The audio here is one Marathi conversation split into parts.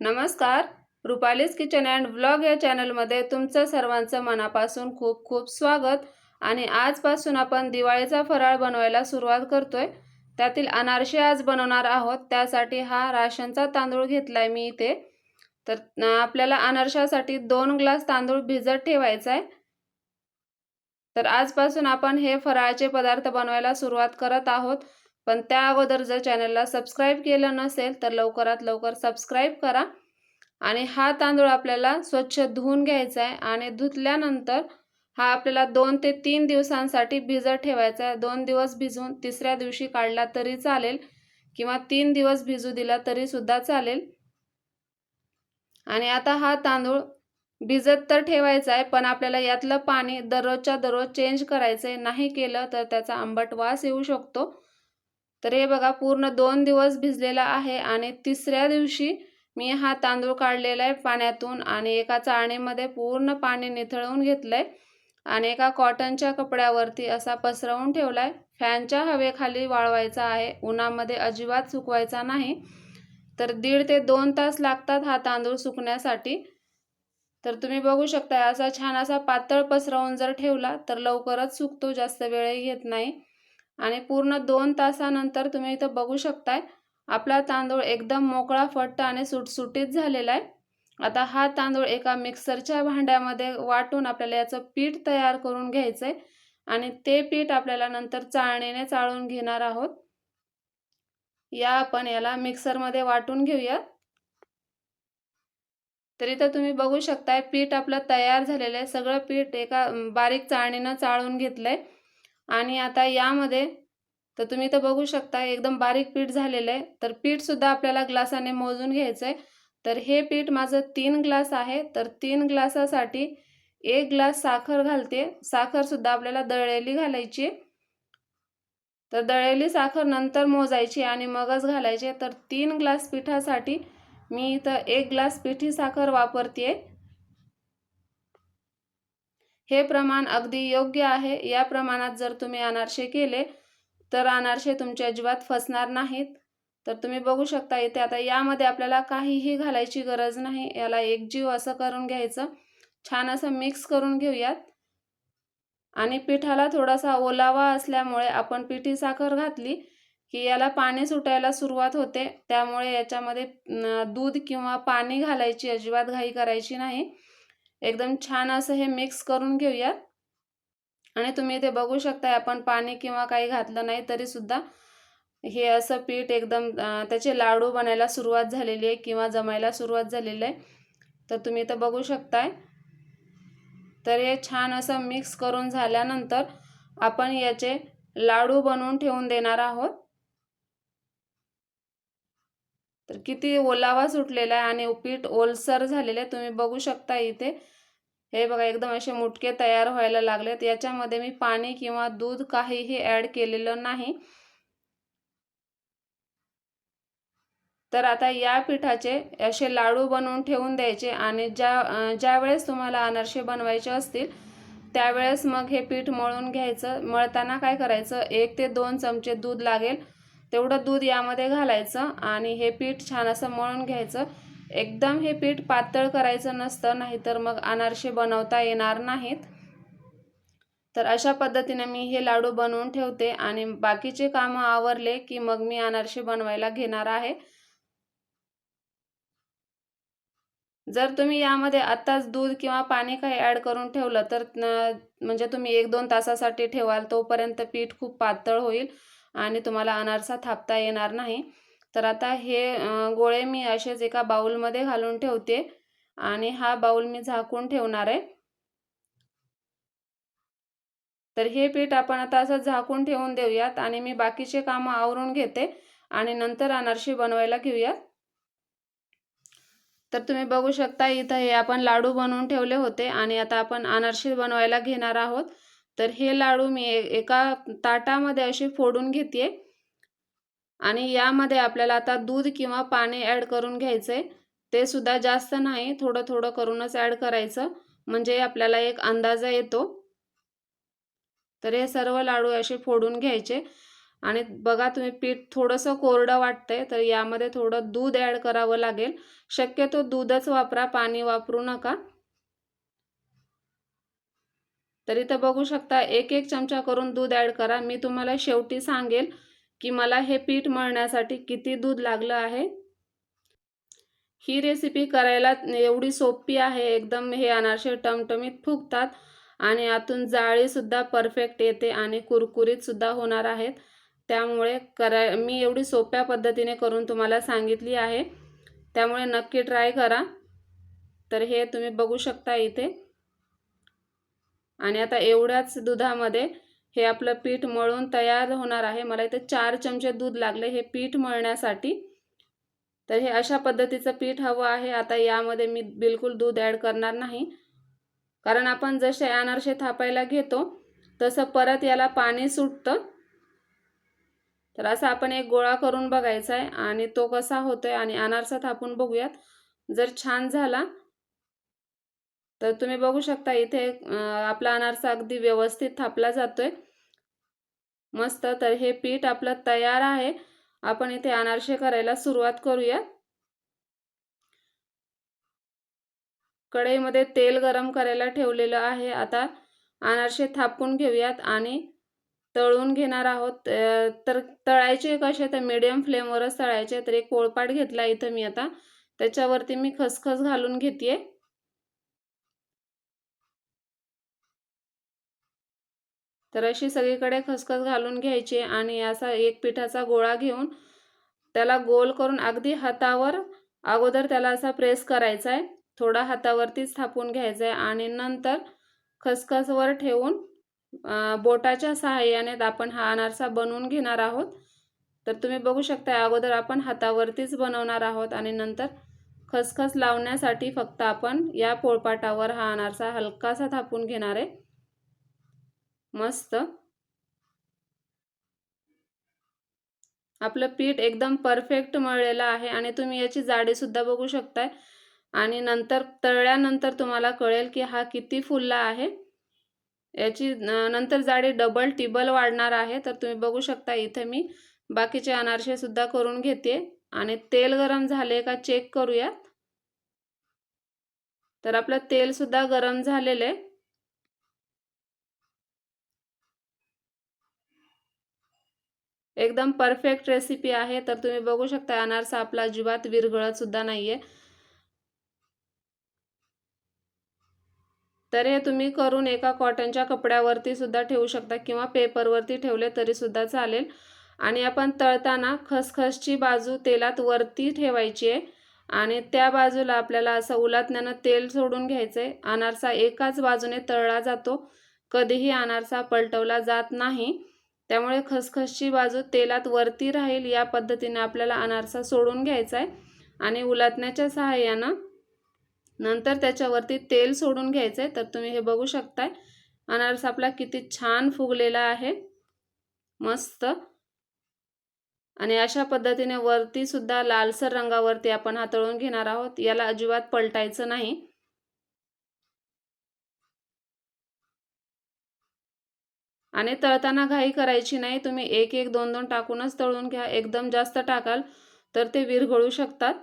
नमस्कार. रुपालीज किचन अँड व्लॉग या चॅनलमध्ये तुमचं सर्वांचं मनापासून खूप खूप स्वागत. आणि आजपासून आपण दिवाळीचा फराळ बनवायला सुरुवात करतोय. त्यातील अनारसे आज बनवणार आहोत. त्यासाठी हा राशनचा तांदूळ घेतलाय मी इथे. तर आपल्याला अनारशासाठी दोन ग्लास तांदूळ भिजत ठेवायचा आहे. तर आजपासून आपण हे फराळाचे पदार्थ बनवायला सुरुवात करत आहोत. पण त्या अगोदर जर चॅनलला सबस्क्राईब केलं नसेल तर लवकरात लवकर सबस्क्राईब करा. आणि हा तांदूळ आपल्याला स्वच्छ धुवून घ्यायचा आहे आणि धुतल्यानंतर हा आपल्याला दोन ते तीन दिवसांसाठी भिजत ठेवायचा आहे. दोन दिवस भिजून तिसऱ्या दिवशी काढला तरी चालेल किंवा तीन दिवस भिजू दिला तरी सुद्धा चालेल. आणि आता हा तांदूळ भिजत तर ठेवायचा आहे पण आपल्याला यातलं पाणी दररोजच्या दररोज चेंज करायचं आहे नाही केलं तर त्याचा आंबट वास येऊ शकतो. तर हे बघा पूर्ण दोन दिवस भिजलेला आहे आणि तिसऱ्या दिवशी मी हा तांदूळ काढलेला आहे पाण्यातून आणि एका चाळणीमध्ये पूर्ण पाणी निथळवून घेतलं आहे आणि एका कॉटनच्या कपड्यावरती असा पसरवून ठेवला आहे फॅनच्या हवेखाली वाळवायचा आहे उन्हामध्ये अजिबात सुकवायचा नाही. तर दीड ते दोन तास लागतात हा तांदूळ सुकण्यासाठी. तर तुम्ही बघू शकता असा छान असा पातळ पसरवून जर ठेवला तर लवकरच सुकतो जास्त वेळही घेत नाही. आणि पूर्ण दोन तासानंतर तुम्ही इथं बघू शकताय. आपला तांदूळ एकदम मोकळा फट्ट आणि सुटसुटीत झालेला आहे. आता हा तांदूळ एका मिक्सरच्या भांड्यामध्ये वाटून आपल्याला याचं पीठ तयार करून घ्यायचं आहे आणि ते पीठ आपल्याला नंतर चाळणीने चाळून घेणार आहोत. या आपण याला मिक्सरमध्ये वाटून घेऊया तर तुम्ही बघू शकताय पीठ आपलं तयार झालेलं आहे. सगळं पीठ एका बारीक चाळणीनं चाळून घेतलंय. आणि आता यामध्ये तर तुम्ही तर बघू शकता एकदम बारीक पीठ झालेलं आहे. तर पीठसुद्धा आपल्याला ग्लासाने मोजून घ्यायचं आहे तर हे पीठ माझं तीन ग्लास आहे. तर तीन ग्लासासाठी एक ग्लास साखर घालते. साखरसुद्धा आपल्याला दळलेली घालायची. तर दळलेली साखर नंतर मोजायची आणि मगच घालायची. तर तीन ग्लास पिठासाठी मी इथं एक ग्लास पिठी साखर वापरते हे प्रमाण अगदी योग्य आहे. या प्रमाणात जर तुम्ही अनारसे केले तर अनारसे तुमच्या अजिबात फसणार नाहीत. तर तुम्ही बघू शकता इथे आता यामध्ये आपल्याला काहीही घालायची गरज नाही. याला एक जीव असं करून घ्यायचं. छान असं मिक्स करून घेऊयात. आणि पिठाला थोडासा ओलावा असल्यामुळे आपण पिठी साखर घातली की याला पाणी सुटायला सुरुवात होते. त्यामुळे याच्यामध्ये दूध किंवा पाणी घालायची अजिबात घाई करायची नाही. एकदम छान असं हे मिक्स करून घेऊयात आणि तुम्ही इथे बघू शकता आपण पाणी किंवा काही घातलं नाही तरी सुद्धा हे असं पीठ एकदम त्याचे लाडू बनायला सुरुवात झालेली आहे किंवा जमायला सुरुवात झालेली आहे. तर तुम्ही इथं बघू शकताय. तर हे छान असं मिक्स करून झाल्यानंतर आपण याचे लाडू बनवून ठेवून देणार आहोत. तर किती ओलावा सुटलेला आहे आणि पीठ ओलसर झालेले तुम्ही बघू शकता इथे. हे बघा एकदम असे मुटके तयार व्हायला लागलेत. याच्यामध्ये मी पाणी किंवा दूध काहीही ॲड केलेलं नाही. तर आता या पिठाचे असे लाडू बनवून ठेवून द्यायचे आणि ज्या ज्या वेळेस तुम्हाला अनारसे बनवायचे असतील त्यावेळेस मग हे पीठ मळून घ्यायचं. मळताना काय करायचं? एक ते दोन चमचे दूध लागेल. तेवढं दूध यामध्ये घालायचं आणि हे पीठ छान असं मळून घ्यायचं. एकदम हे पीठ पातळ करायचं नसतं नाहीतर मग अनारसे बनवता येणार नाहीत. तर अशा पद्धतीने मी हे लाडू बनवून ठेवते आणि बाकीचे कामं आवरले की मग मी अनारसे बनवायला घेणार आहे. जर तुम्ही यामध्ये आत्ताच दूध किंवा पाणी काही ॲड करून ठेवलं तर म्हणजे तुम्ही एक दोन तासासाठी ठेवाल तोपर्यंत पीठ खूप पातळ होईल. आणि तुम्हाला अनारसा थापता येणार नाही. तर आता हे गोळे मी असेच एका बाऊलमध्ये घालून ठेवते आणि हा बाऊल मी झाकून ठेवणार आहे. तर हे पीठ आपण आता असं झाकून ठेवून देऊयात आणि मी बाकीचे कामं आवरून घेते आणि नंतर अनारशी बनवायला घेऊयात. तर तुम्ही बघू शकता इथं हे आपण लाडू बनवून ठेवले होते आणि आता आपण अनारशी बनवायला घेणार आहोत. तर हे लाडू मी एका ताटामध्ये असे फोडून घेते. आणि यामध्ये आपल्याला आता दूध किंवा पाणी ॲड करून घ्यायचं आहे ते सुद्धा जास्त नाही थोडं थोडं करूनच ॲड करायचं. म्हणजे आपल्याला एक अंदाजा येतो. तर हे सर्व लाडू असे फोडून घ्यायचे. आणि बघा तुम्ही पीठ थोडंसं कोरडं वाटतंय तर यामध्ये थोडं दूध ॲड करावं लागेल. शक्यतो दूधच वापरा पाणी वापरू नका. तर इथं बघू शकता एक एक चमचा करून दूध ॲड करा. मी तुम्हाला शेवटी सांगेल की मला हे पीठ मळण्यासाठी किती दूध लागलं आहे. ही रेसिपी करायला एवढी सोपी आहे एकदम हे अनारसे टमटमीत फुगतात आणि आतून जाळीसुद्धा परफेक्ट येते आणि कुरकुरीतसुद्धा होणार आहेत. त्यामुळे कराय मी एवढी सोप्या पद्धतीने करून तुम्हाला सांगितली आहे. त्यामुळे नक्की ट्राय करा. तर हे तुम्ही बघू शकता इथे. आणि आता एवढ्याच दुधामध्ये हे आपलं पीठ मळून तयार होणार आहे. मला इथे चार चमचे दूध लागले हे पीठ मळण्यासाठी. तर हे अशा पद्धतीचं पीठ हवं आहे. आता यामध्ये मी बिलकुल दूध ॲड करणार नाही. कारण आपण जसे अनारसे थापायला घेतो तसं परत याला पाणी सुटतं. तर असा आपण एक गोळा करून बघायचा आहे. आणि तो कसा होतोय आणि अनारसा थापून बघूयात. जर छान झाला तर तुम्ही बघू शकता इथे आपला अनारसा अगदी व्यवस्थित थापला जातोय. मस्त तर हे पीठ आपलं तयार आहे. आपण इथे अनारसे करायला सुरुवात करूया कढईमध्ये तेल गरम करायला ठेवलेलं आहे. आता अनारसे थापून घेऊयात आणि तळून घेणार आहोत. तर तळायचे कसे तर मिडियम फ्लेमवरच तळायचे तर एक पोळपाट घेतला इथं मी आता. त्याच्यावरती मी खसखस घालून घेते तर अशी सगळीकडे खसखस घालून घ्यायची आणि असा एक पिठाचा गोळा घेऊन त्याला गोल करून अगदी हातावर अगोदर त्याला असा प्रेस करायचा आहे थोडा हातावरतीच थापून घ्यायचा आहे आणि नंतर खसखसवर ठेवून बोटाच्या सहाय्याने आपण हा अनारसा बनवून घेणार आहोत. तर तुम्ही बघू शकता अगोदर आपण हातावरतीच बनवणार आहोत आणि नंतर खसखस लावण्यासाठी फक्त आपण या पोळपाटावर हा अनारसा हलकासा थापून घेणार. आहे मस्त. आपलं पीठ एकदम परफेक्ट मळलेलं आहे आणि तुम्ही याची जाडीसुद्धा बघू शकताय. आणि नंतर तळल्यानंतर तुम्हाला कळेल की हा किती फुलला आहे. याची नंतर जाडी डबल टिबल वाढणार आहे. तर तुम्ही बघू शकता इथे मी बाकीचे अनारसे सुद्धा करून घेते. आणि तेल गरम झाले का चेक करूयात. तर आपलं तेल सुद्धा गरम झालेलं आहे. एकदम परफेक्ट रेसिपी आहे. तर तुम्ही बघू शकता अनारसा आपला अजिबात विरघळत सुद्धा नाहीये. तर हे तुम्ही करून एका कॉटनच्या कपड्यावरती सुद्धा ठेवू शकता किंवा पेपरवरती ठेवले तरी सुद्धा चालेल. आणि आपण तळताना खसखसची बाजू तेलात वरती ठेवायची आहे. आणि त्या बाजूला आपल्याला असं उलातण्यानं तेल सोडून घ्यायचं आहे अनारसा एकाच बाजूने तळला जातो. कधीही अनारसा पलटवला जात नाही. त्यामुळे खसखसची बाजू तेलात वरती राहील या पद्धतीने आपल्याला अनारसा सोडून घ्यायचा आहे. आणि उलटण्याच्या सहाय्यानं नंतर त्याच्यावरती तेल सोडून घ्यायचं आहे. तर तुम्ही हे बघू शकताय. अनारसा आपला किती छान फुगलेला आहे. मस्त. आणि अशा पद्धतीने वरती सुद्धा लालसर रंगावरती आपण हातळून घेणार आहोत. याला अजिबात पलटायचं नाही. आणि तळताना घाई करायची नाही. तुम्ही एक एक दोन दोन टाकूनच तळून घ्या. एकदम जास्त टाकाल तर ते विरघळू शकतात.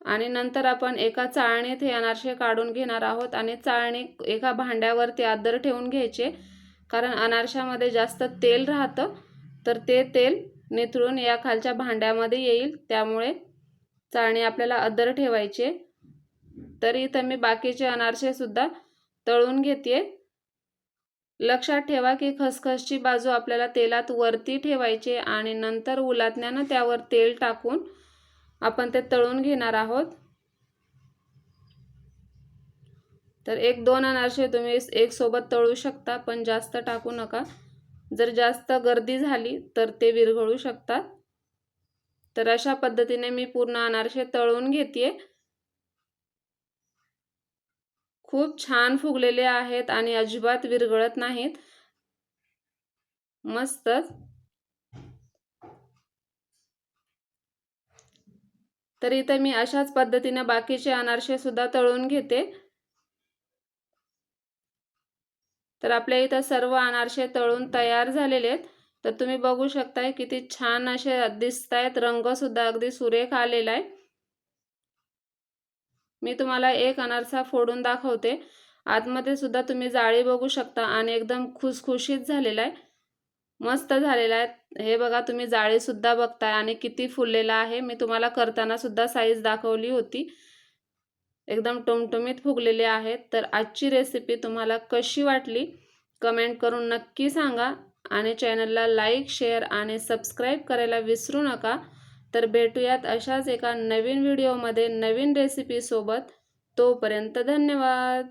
आणि नंतर आपण एका चाळणीत हे अनारसे काढून घेणार आहोत आणि चाळणी एका भांड्यावरती आदर ठेवून घ्यायचे. कारण अनारशामध्ये जास्त तेल राहतं. तर ते तेल निथळून या खालच्या भांड्यामध्ये येईल. त्यामुळे चाळणी आपल्याला अदर ठेवायचे. तरी इथं मी बाकीचे अनारसेसुद्धा तळून घेते लक्षात ठेवा की खसखसची बाजू आपल्याला तेलात वरती ठेवायची आणि नंतर उलातण्यानं त्यावर तेल टाकून आपण ते तळून घेणार आहोत. तर एक दोन अनारसे तुम्ही एक सोबत तळू शकता पण जास्त टाकू नका. जर जास्त गर्दी झाली तर ते विरघळू शकतात. तर अशा पद्धतीने मी पूर्ण अनारसे तळून घेते खूप छान फुगलेले आहेत आणि अजिबात विरघळत नाहीत. मस्तच तर इथं मी अशाच पद्धतीने बाकीचे अनारसे सुद्धा तळून घेते. तर आपल्या इथं सर्व अनारसे तळून तयार झालेले आहेत. तर तुम्ही बघू शकताय किती छान असे दिसत आहेत रंगसुद्धा अगदी सुरेख आलेला आहे. मी तुम्हाला एक अनारसा फोडून दाखवते. आतमध्ये सुद्धा तुम्ही जाळी बघू शकता आणि एकदम खुसखुशीत झालेला आहे. मस्त झालेला आहे. हे बघा तुम्ही जाळीसुद्धा बघताय आणि किती फुललेला आहे. मी तुम्हाला करताना सुद्धा साईज दाखवली होती. एकदम टुमटुमीत फुगलेले आहेत. तर आजची रेसिपी तुम्हाला कशी वाटली? कमेंट करून नक्की सांगा आणि चॅनलला लाईक शेअर आणि सबस्क्राईब करायला विसरू नका. तर भेटूयात अशाच एका नवीन व्हिडिओमध्ये नवीन रेसिपीसोबत तोपर्यंत धन्यवाद.